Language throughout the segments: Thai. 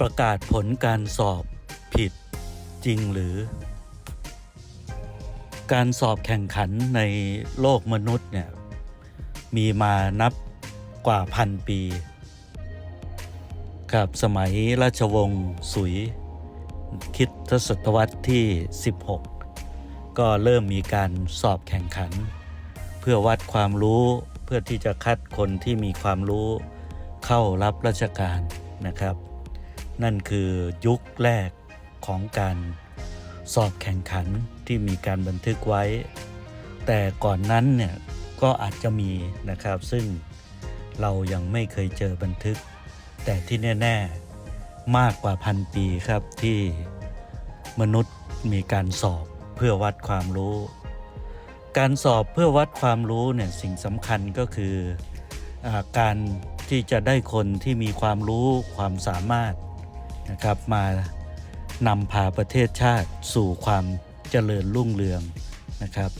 ประกาศผลการสอบผิดจริงหรือ การสอบแข่งขันในโลกมนุษย์เนี่ยมีมานับกว่าพันปี กับสมัยราชวงศ์สุย คิดทศตวรรษที่ 16 ก็เริ่มมีการสอบแข่งขัน เพื่อวัดความรู้เพื่อที่จะคัดคนที่มีความรู้เข้ารับราชการนะครับ นั่นคือยุคแรกของการสอบแข่งขันที่มีการบันทึกไว้ แต่ก่อนนั้นเนี่ยก็อาจจะมีนะครับ ซึ่งเรายังไม่เคยเจอบันทึก แต่ที่แน่ ๆ มากกว่าพันปีครับที่มนุษย์มีการสอบเพื่อวัดความรู้ การสอบเพื่อวัดความรู้เนี่ยสิ่งสำคัญก็คืออการที่จะได้คนที่มีความรู้ความสามารถ นะครับมานำพาประเทศชาติสู่ความเจริญรุ่งเรืองนะครับ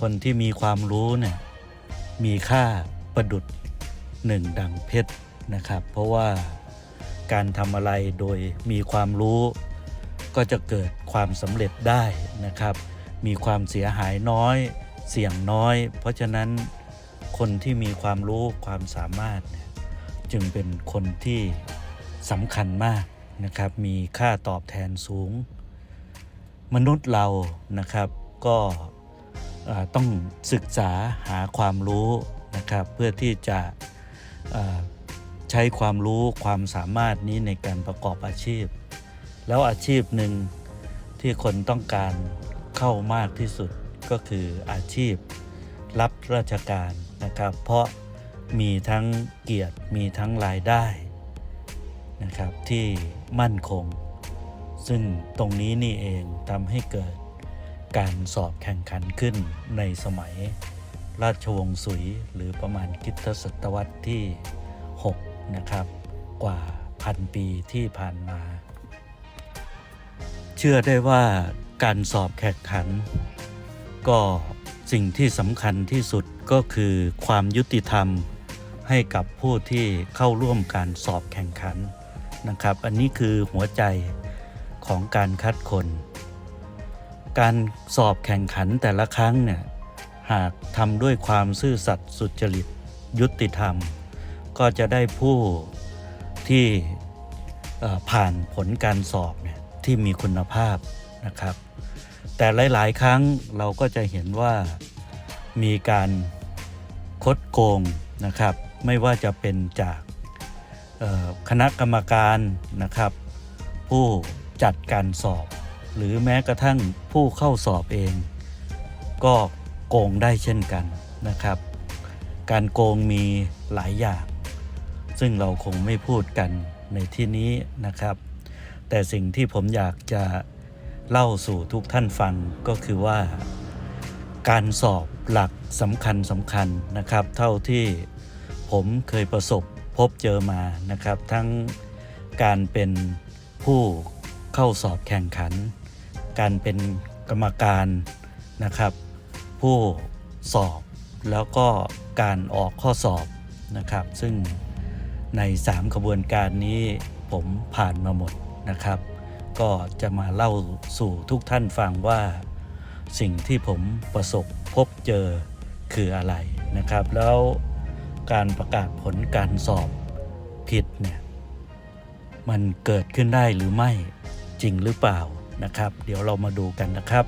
คนที่มีความรู้เนี่ยมีค่าประดุดหนึ่งดังเพชรนะครับ เพราะว่าการทำอะไรโดยมีความรู้ก็จะเกิดความสำเร็จได้นะครับ มีความเสียหายน้อย เสี่ยงน้อย เพราะฉะนั้นคนที่มีความรู้ความสามารถเนี่ยจึงเป็นคนที่สำคัญมาก นะครับ มีค่าตอบแทนสูง มนุษย์เรานะครับก็ต้องศึกษาหาความรู้นะครับ เพื่อที่จะใช้ความรู้ความสามารถนี้ในการประกอบอาชีพ แล้วอาชีพหนึ่งที่คนต้องการเข้ามากที่สุดก็คืออาชีพรับราชการนะครับ เพราะมีทั้งเกียรติมีทั้งรายได้ นะครับที่มั่นคง ซึ่งตรงนี้นี่เองทำให้เกิดการสอบแข่งขันขึ้นในสมัยราชวงศ์สุยหรือประมาณคริดศตวรรษที่ 6 นะครับ กว่าพันปีที่ผ่านมา เชื่อได้ว่าการสอบแข่งขัน ก็สิ่งที่สำคัญที่สุดก็คือความยุติธรรมให้กับผู้ที่เข้าร่วมการสอบแข่งขัน นะครับ อันนี้คือหัวใจของการคัดคน การสอบแข่งขันแต่ละครั้งเนี่ยหากทำด้วยความซื่อสัตย์สุจริตยุติธรรม ก็จะได้ผู้ที่ผ่านผลการสอบเนี่ยที่มีคุณภาพนะครับ แต่หลาย ๆ ครั้งเราก็จะเห็นว่ามีการคดโกงนะครับ ไม่ว่าจะเป็นจาก คณะกรรมการนะครับ ผู้จัดการสอบ หรือแม้กระทั่งผู้เข้าสอบเอง ก็โกงได้เช่นกันนะครับ การโกงมีหลายอย่าง ซึ่งเราคงไม่พูดกันในที่นี้นะครับ แต่สิ่งที่ผมอยากจะเล่าสู่ทุกท่านฟังก็คือว่า การสอบหลักสำคัญสำคัญนะครับ เท่าที่ผมเคยประสบ พบเจอมานะครับ ทั้งการเป็นผู้เข้าสอบแข่งขัน การเป็นกรรมการนะครับ ผู้สอบแล้วก็การออกข้อสอบนะครับ ซึ่งใน 3 ขบวนการนี้ผมผ่านมาหมดนะครับ ก็จะมาเล่าสู่ทุกท่านฟังว่าสิ่งที่ผมประสบพบเจอคืออะไรนะครับ แล้ว การประกาศผลการสอบผิดเนี่ยมันเกิดขึ้นได้หรือไม่จริงหรือเปล่านะครับ เดี๋ยวเรามาดูกันนะครับ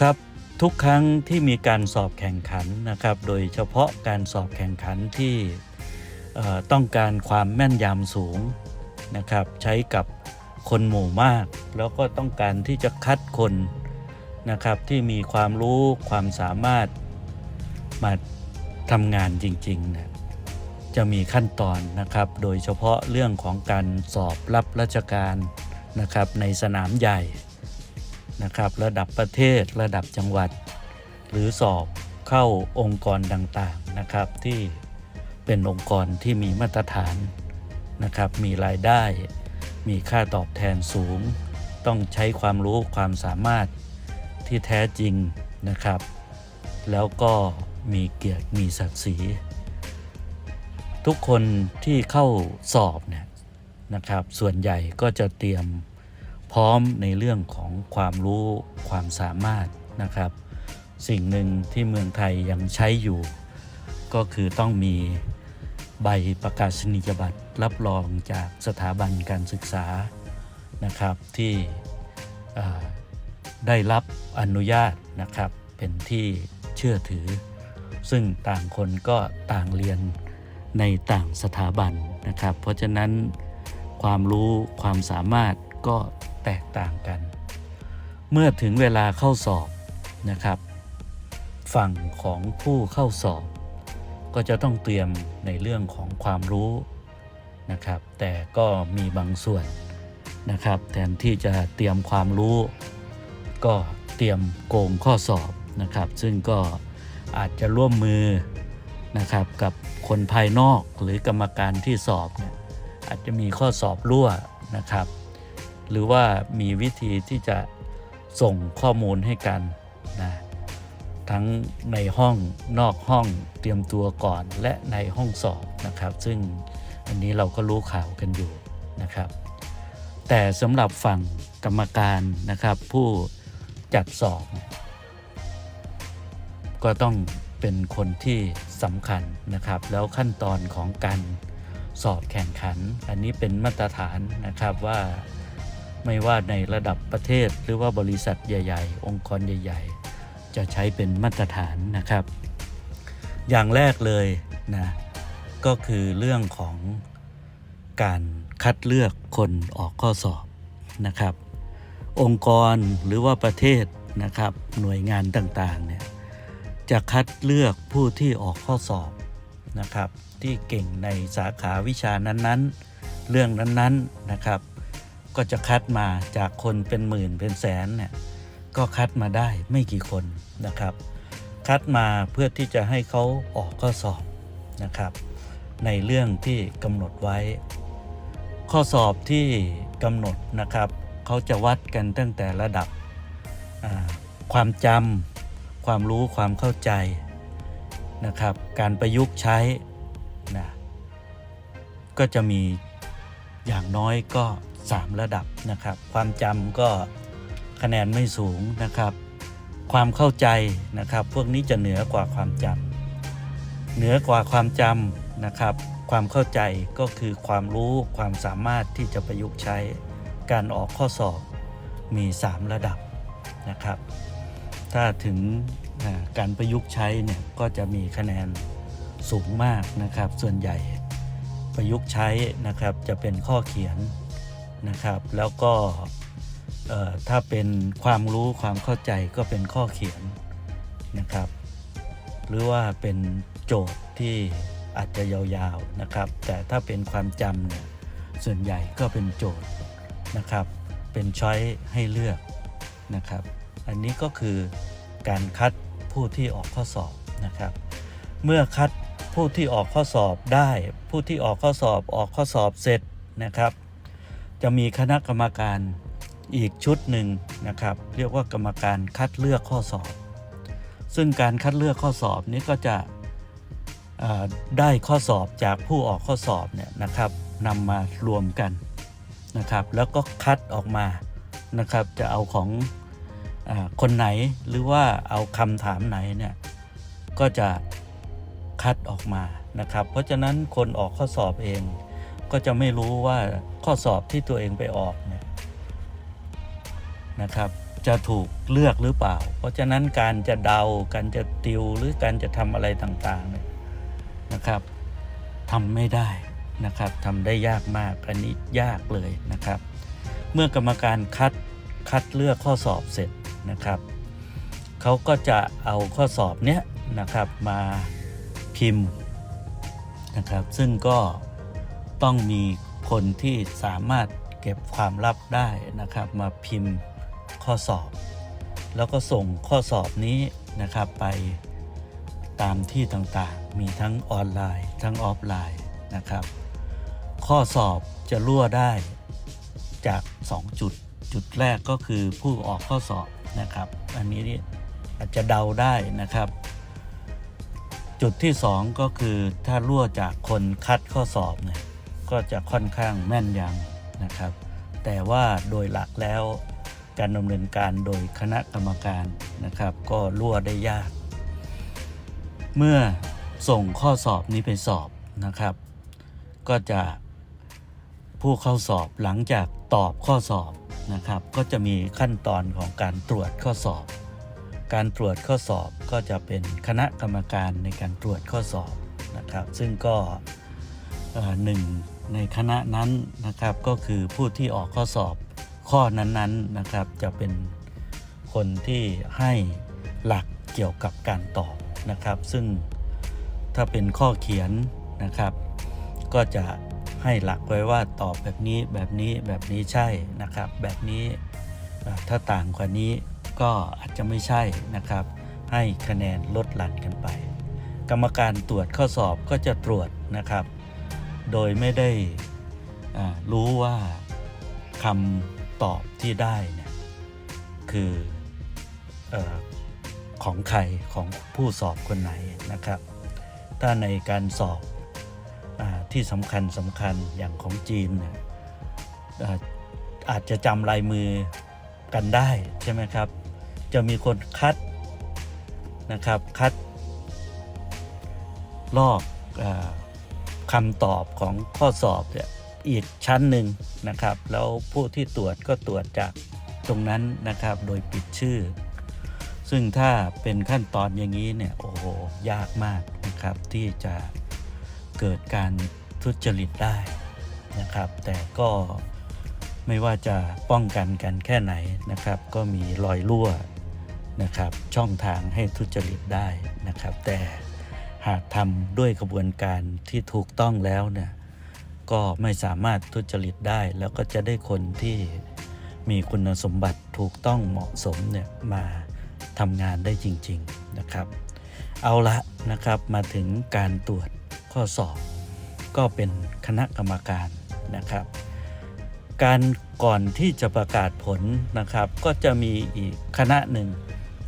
ครับทุกครั้งที่มีการสอบแข่งขันนะครับ โดยเฉพาะการสอบแข่งขันที่ต้องการความแม่นยำสูงนะครับ ใช้กับคนหมู่มาก แล้วก็ต้องการที่จะคัดคนนะครับที่มีความรู้ความสามารถมา ทำงานจริงๆเนี่ยจะมีขั้นตอนนะครับ โดยเฉพาะเรื่องของการสอบรับราชการนะครับในสนามใหญ่นะครับ ระดับประเทศระดับจังหวัด หรือสอบเข้าองค์กรต่างๆนะครับ ที่เป็นองค์กรที่มีมาตรฐานนะครับ มีรายได้ มีค่าตอบแทนสูง ต้องใช้ความรู้ความสามารถที่แท้จริงนะครับ แล้วก็ มีเกียรติมีศักดิ์ศรี ทุกคนที่เข้าสอบเนี่ยนะครับ ส่วนใหญ่ก็จะเตรียมพร้อมในเรื่องของความรู้ความสามารถนะครับ สิ่งหนึ่งที่เมืองไทยยังใช้อยู่ ก็คือต้องมีใบประกาศนียบัตรรับรองจากสถาบันการศึกษานะครับที่ได้รับอนุญาตนะครับเป็นที่เชื่อถือ ซึ่งต่างคนก็ต่างเรียนในต่างสถาบันนะครับ เพราะฉะนั้นความรู้ความสามารถก็แตกต่างกัน เมื่อถึงเวลาเข้าสอบนะครับ ฝั่งของผู้เข้าสอบ ก็จะต้องเตรียมในเรื่องของความรู้นะครับ แต่ก็มีบางส่วนนะครับ แทนที่จะเตรียมความรู้ ก็เตรียมโกงข้อสอบนะครับ ซึ่งก็ อาจจะร่วมมือนะครับกับคนภายนอกหรือกรรมการที่สอบเนี่ยอาจจะมีข้อสอบรั่วนะครับ หรือว่ามีวิธีที่จะส่งข้อมูลให้กันนะทั้งในห้องนอกห้องเตรียมตัวก่อนและในห้องสอบนะครับ ซึ่งอันนี้เราก็รู้ข่าวกันอยู่นะครับ แต่สำหรับฝั่งกรรมการนะครับผู้จัดสอบ ก็ต้องเป็นคนที่สำคัญนะครับ แล้วขั้นตอนของการสอบแข่งขัน อันนี้เป็นมาตรฐานนะครับว่าไม่ว่าในระดับประเทศหรือว่าบริษัทใหญ่ ๆ องค์กรใหญ่ ๆ จะใช้เป็นมาตรฐานนะครับ อย่างแรกเลยนะก็คือเรื่องของการคัดเลือกคนออกข้อสอบนะครับ องค์กรหรือว่าประเทศนะครับหน่วยงานต่างๆเนี่ย จะคัดเลือกผู้ที่ออกข้อสอบนะครับ ที่เก่งในสาขาวิชานั้นๆ เรื่องนั้นๆนะครับ ก็จะคัดมาจากคนเป็นหมื่นเป็นแสนเนี่ยก็คัดมาได้ไม่กี่คนนะครับ คัดมาเพื่อที่จะให้เขาออกข้อสอบนะครับ ในเรื่องที่กำหนดไว้ ข้อสอบที่กำหนดนะครับเขาจะวัดกันตั้งแต่ระดับความจำ ความรู้ความเข้าใจนะครับ การประยุกต์ใช้นะก็จะมีอย่างน้อยก็ 3 ระดับนะครับ ความจำก็คะแนนไม่สูงนะครับ ความเข้าใจนะครับ พวกนี้จะเหนือกว่าความจำเหนือกว่าความจำนะครับ ความเข้าใจก็คือความรู้ความสามารถที่จะประยุกต์ใช้การออกข้อสอบมี 3 ระดับนะครับ ถ้าถึงการประยุกต์ใช้เนี่ยก็จะมีคะแนนสูงมากนะครับ ส่วนใหญ่ประยุกต์ใช้นะครับจะเป็นข้อเขียนนะครับ แล้วก็ถ้าเป็นความรู้ความเข้าใจก็เป็นข้อเขียนนะครับ หรือว่าเป็นโจทย์ที่อาจจะยาวๆนะครับ แต่ถ้าเป็นความจำเนี่ยส่วนใหญ่ก็เป็นโจทย์นะครับ เป็นช้อยให้เลือกนะครับ อันนี้ก็คือการคัดผู้ที่ออกข้อสอบนะครับ เมื่อคัดผู้ที่ออกข้อสอบได้ ผู้ที่ออกข้อสอบออกข้อสอบเสร็จนะครับ จะมีคณะกรรมการอีกชุดหนึ่งนะครับ เรียกว่ากรรมการคัดเลือกข้อสอบ ซึ่งการคัดเลือกข้อสอบนี้ก็จะได้ข้อสอบจากผู้ออกข้อสอบเนี่ยนะครับนำมารวมกันนะครับ แล้วก็คัดออกมานะครับ จะเอาของ คนไหนหรือว่าเอาคำถามไหนเนี่ยก็จะคัดออกมานะครับ เพราะฉะนั้นคนออกข้อสอบเอง ก็จะไม่รู้ว่าข้อสอบที่ตัวเองไปออกเนี่ยนะครับ จะถูกเลือกหรือเปล่า เพราะฉะนั้นการจะเดาการจะติวหรือการจะทำอะไรต่างๆเนี่ยนะครับทำไม่ได้นะครับทำได้ยากมากอันนี้ยากเลยนะครับ เมื่อกรรมการคัดคัดเลือกข้อสอบเสร็จ นะครับเขาก็จะเอาข้อสอบเนี้ยนะครับมาพิมพ์นะครับซึ่งก็ต้องมีคนที่สามารถเก็บความลับได้นะครับ มาพิมพ์ข้อสอบ แล้วก็ส่งข้อสอบนี้นะครับไปตามที่ต่างๆ มีทั้งออนไลน์ ทั้งออฟไลน์นะครับ ข้อสอบจะรั่วได้จาก 2 จุด จุดแรกก็คือผู้ออกข้อสอบ นะครับ อันนี้อาจจะเดาได้นะครับ จุดที่ 2 ก็คือถ้ารั่วจากคนคัดข้อสอบเนี่ยก็จะค่อนข้างแม่นยำนะครับ แต่ว่าโดยหลักแล้วการดำเนินการโดยคณะกรรมการนะครับ ก็รั่วได้ยาก เมื่อส่งข้อสอบนี้ไปสอบนะครับ ก็จะผู้เข้าสอบหลังจากตอบข้อสอบ นะครับ ก็จะมีขั้นตอนของการตรวจข้อสอบ การตรวจข้อสอบก็จะเป็นคณะกรรมการในการตรวจข้อสอบนะครับ ซึ่งก็หนึ่งในคณะนั้นนะครับก็คือผู้ที่ออกข้อสอบข้อนั้นๆนะครับ จะเป็นคนที่ให้หลักเกี่ยวกับการตอบนะครับ ซึ่งถ้าเป็นข้อเขียนนะครับ ก็จะ ให้หลักไว้ว่าตอบแบบนี้แบบนี้แบบนี้ใช่นะครับ แบบนี้ถ้าต่างกว่านี้ก็อาจจะไม่ใช่นะครับ ให้คะแนนลดหลั่นกันไป กรรมการตรวจข้อสอบก็จะตรวจนะครับ โดยไม่ได้รู้ว่าคำตอบที่ได้เนี่ยคืออของใครของผู้สอบคนไหนนะครับ ถ้าในการสอบ ที่สำคัญสำคัญอย่างของจีนเนี่ยอาอาจจะจำลายมือกันได้ใช่ไหมครับ จะมีคนคัดนะครับคัด ลอกอคำตอบของข้อสอบเนี่ยอีกชั้นหนึ่งนะครับ แล้วผู้ที่ตรวจก็ตรวจจากตรงนั้นนะครับโดยปิดชื่อ ซึ่งถ้าเป็นขั้นตอนอย่างนี้เนี่ยโอ้โหยากมากนะครับที่จะ เกิดการทุจริตได้นะครับ แต่ก็ไม่ว่าจะป้องกันกันแค่ไหนนะครับ ก็มีรอยรั่วนะครับ ช่องทางให้ทุจริตได้นะครับ แต่หากทำด้วยกระบวนการที่ถูกต้องแล้วเนี่ยก็ไม่สามารถทุจริตได้ แล้วก็จะได้คนที่มีคุณสมบัติถูกต้องเหมาะสมเนี่ยมาทำงานได้จริง ๆนะครับ เอาละนะครับมาถึงการตรวจ ข้อสอบก็เป็นคณะกรรมการนะครับ การก่อนที่จะประกาศผลนะครับ ก็จะมีอีกคณะหนึ่ง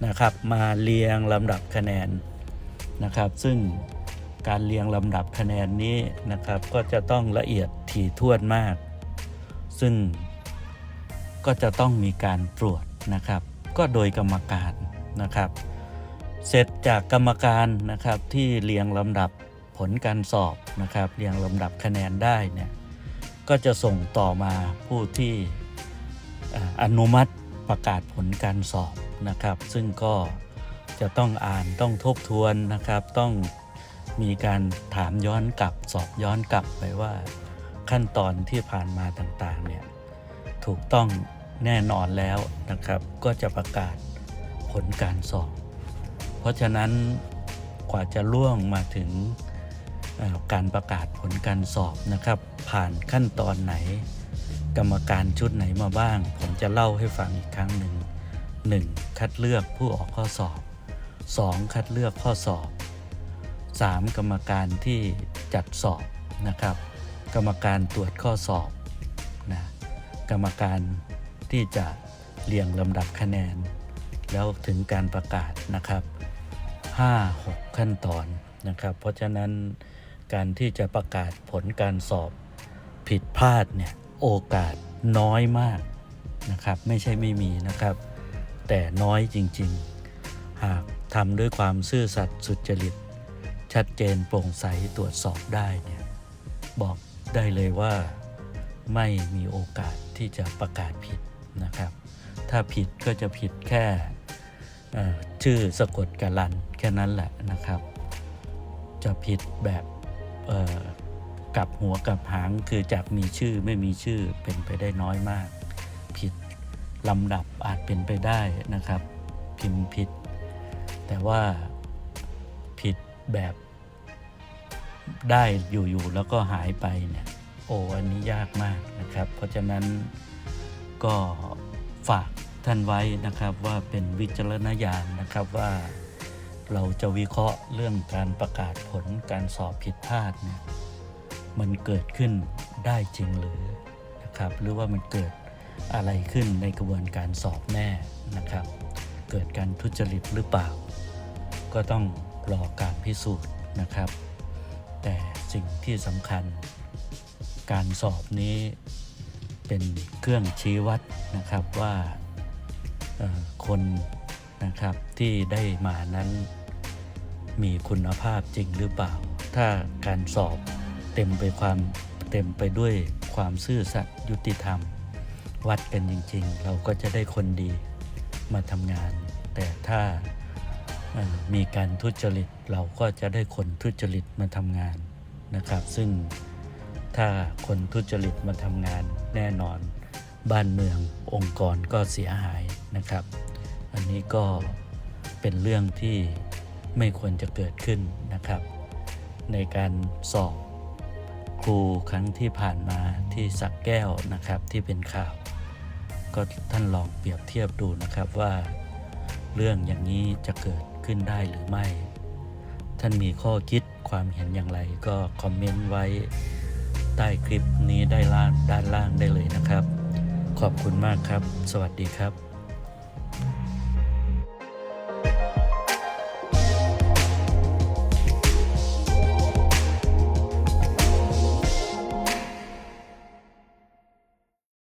นะครับ มาเรียงลำดับคะแนนนะครับ ซึ่งการเรียงลำดับคะแนนนี้นะครับ ก็จะต้องละเอียดถี่ถ้วนมาก ซึ่งก็จะต้องมีการตรวจนะครับ ก็โดยกรรมการนะครับ เสร็จจากกรรมการนะครับที่เรียงลำดับ ผลการสอบนะครับเรียงลำดับคะแนนได้เนี่ยก็จะส่งต่อมาผู้ที่อนุมัติประกาศผลการสอบนะครับ ซึ่งก็จะต้องอ่านต้องทบทวนนะครับ ต้องมีการถามย้อนกลับสอบย้อนกลับไปว่าขั้นตอนที่ผ่านมาต่างๆเนี่ยถูกต้องแน่นอนแล้วนะครับ ก็จะประกาศผลการสอบ เพราะฉะนั้นกว่าจะล่วงมาถึง การประกาศผลการสอบนะครับ ผ่านขั้นตอนไหน กรรมการชุดไหนมาบ้าง ผมจะเล่าให้ฟังอีกครั้งหนึ่ง 1. คัดเลือกผู้ออกข้อสอบ 2. คัดเลือกข้อสอบ 3. กรรมการที่จัดสอบนะครับ กรรมการตรวจข้อสอบนะกรรมการที่จะเรียงลำดับคะแนน แล้วถึงการประกาศนะครับ 5 6 ขั้นตอนนะครับ เพราะฉะนั้น การที่จะประกาศผลการสอบผิดพลาดเนี่ยโอกาสน้อยมากนะครับ ไม่ใช่ไม่มีนะครับ แต่น้อยจริงๆ หากทำด้วยความซื่อสัตย์สุจริต ชัดเจนโปร่งใสตรวจสอบได้เนี่ยบอกได้เลยว่าไม่มีโอกาสที่จะประกาศผิดนะครับ ถ้าผิดก็จะผิดแค่ชื่อสะกดกลันแค่นั้นแหละนะครับ จะผิดแบบ กลับหัวกลับหางคือจากมีชื่อไม่มีชื่อเป็นไปได้น้อยมาก ผิดลำดับอาจเป็นไปได้นะครับ พิมพ์ผิด แต่ว่าผิดแบบได้อยู่ๆแล้วก็หายไปเนี่ยโอ้อันนี้ยากมากนะครับ เพราะฉะนั้นก็ฝากท่านไว้นะครับว่าเป็นวิจารณญาณนะครับว่า เราจะวิเคราะห์เรื่องการประกาศผลการสอบผิดพลาดเนี่ยมันเกิดขึ้นได้จริงหรือนะครับ หรือว่ามันเกิดอะไรขึ้นในกระบวนการสอบแน่นะครับ เกิดการทุจริตหรือเปล่า ก็ต้องรอการพิสูจน์นะครับ แต่สิ่งที่สำคัญ การสอบนี้เป็นเครื่องชี้วัดนะครับว่าคน นะครับที่ได้มานั้นมีคุณภาพจริงหรือเปล่า ถ้าการสอบเต็มไปความเต็มไปด้วยความซื่อสัตย์ยุติธรรม วัดกันจริง ๆ เราก็จะได้คนดีมาทำงาน แต่ถ้ามีการทุจริตเราก็จะได้คนทุจริตมาทำงานนะครับ ซึ่งถ้าคนทุจริตมาทำงานแน่นอน บ้านเมืององค์กรก็เสียหายนะครับ อันนี้ก็เป็นเรื่องที่ไม่ควรจะเกิดขึ้นนะครับ ในการสอบครูครั้งที่ผ่านมาที่สักแก้วนะครับที่เป็นข่าว ก็ท่านลองเปรียบเทียบดูนะครับว่า เรื่องอย่างนี้จะเกิดขึ้นได้หรือไม่ ท่านมีข้อคิดความเห็นอย่างไรก็คอมเมนต์ไว้ใต้คลิปนี้ได้ล่างด้านล่างได้เลยนะครับ ขอบคุณมากครับ สวัสดีครับ